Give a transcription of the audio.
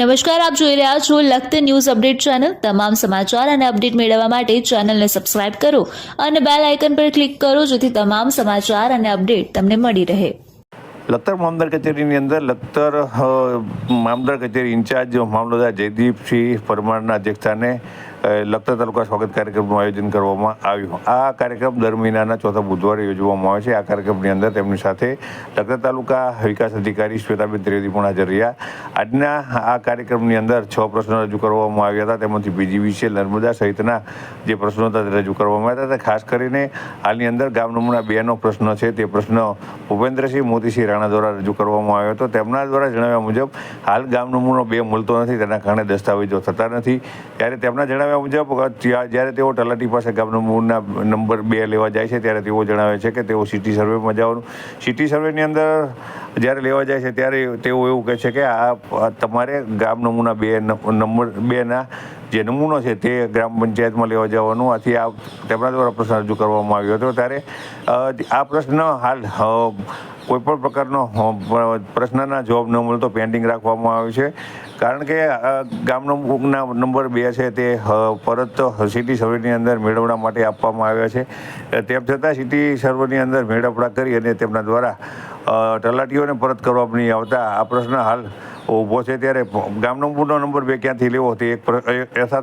નમસ્કાર, આપ જોઈ રહ્યા છો લખત ન્યૂઝ અપડેટ ચેનલ. તમામ સમાચાર અને અપડેટ મેળવવા માટે ચેનલને સબસ્ક્રાઇબ કરો અને બેલ આઇકન પર ક્લિક કરો જેથી તમામ સમાચાર અને અપડેટ તમને મળી રહે. લખતર મામદાર કચેરીની અંદર લખતર મામદાર કચેરી ઇન્ચાર્જ મામલતદાર જયદીપસિંહ પરમારના અધ્યક્ષસ્થાને લખતર તાલુકા સ્વાગત કાર્યક્રમનું આયોજન કરવામાં આવ્યું. આ કાર્યક્રમ દર મહિનાના ચોથા બુધવારે યોજવામાં આવે છે. આ કાર્યક્રમની અંદર તેમની સાથે લખતર તાલુકા વિકાસ અધિકારી શ્વેતાબેન ત્રિવેદી પણ હાજર રહ્યા. આજના આ કાર્યક્રમની અંદર છ પ્રશ્નો રજૂ કરવામાં આવ્યા હતા. તેમાંથી બીજી વિશે નર્મદા સહિતના જે પ્રશ્નો હતા તે રજૂ કરવામાં આવ્યા હતા. ખાસ કરીને હાલની અંદર ગામ નમૂના બેનો પ્રશ્ન છે. તે પ્રશ્ન ભૂપેન્દ્રસિંહ મોતીસિંહ રાણા દ્વારા રજૂ કરવામાં આવ્યો હતો. તેમના દ્વારા જણાવ્યા મુજબ, હાલ ગામ નમૂનો બે મળતો નથી. તેના કારણે દસ્તાવેજો થતા નથી. ત્યારે તેમના જણાવ્યા મુજબ જ્યારે તેઓ તલાટી પાસે ગામના નંબર બે લેવા જાય છે, ત્યારે તેઓ જણાવે છે કે તેઓ સિટી સર્વેમાં જવાનું. સિટી સર્વેની અંદર જ્યારે લેવા જાય છે, ત્યારે તેઓ એવું કહે છે કે આ તમારે ગામ નમૂના બે નંબર બેના જે નમૂનો છે, તે ગ્રામ પંચાયતમાં લેવા જવાનું. આથી આ તેમના દ્વારા પ્રશ્ન રજૂ કરવામાં આવ્યો હતો. ત્યારે આ પ્રશ્ન હાલ અ, કોઈ પણ પ્રકારનો પ્રશ્નના જવાબ ન મળતો પેન્ડિંગ રાખવામાં આવ્યો છે. કારણ કે ગામનો નંબર બે છે તે પરત સિટી સર્વેની અંદર મેળવણા માટે આપવામાં આવ્યા છે. તેમ છતાં સિટી સર્વેની અંદર મેળવણા કરી અને તેમના દ્વારા તલાટીઓને પરત કરવામાં નહીં આવતા. આ પ્રશ્ન હાલ ઊભો છે. ત્યારે ગામનો નંબર બે ક્યાંથી લેવો તે એક પ્રશ્ન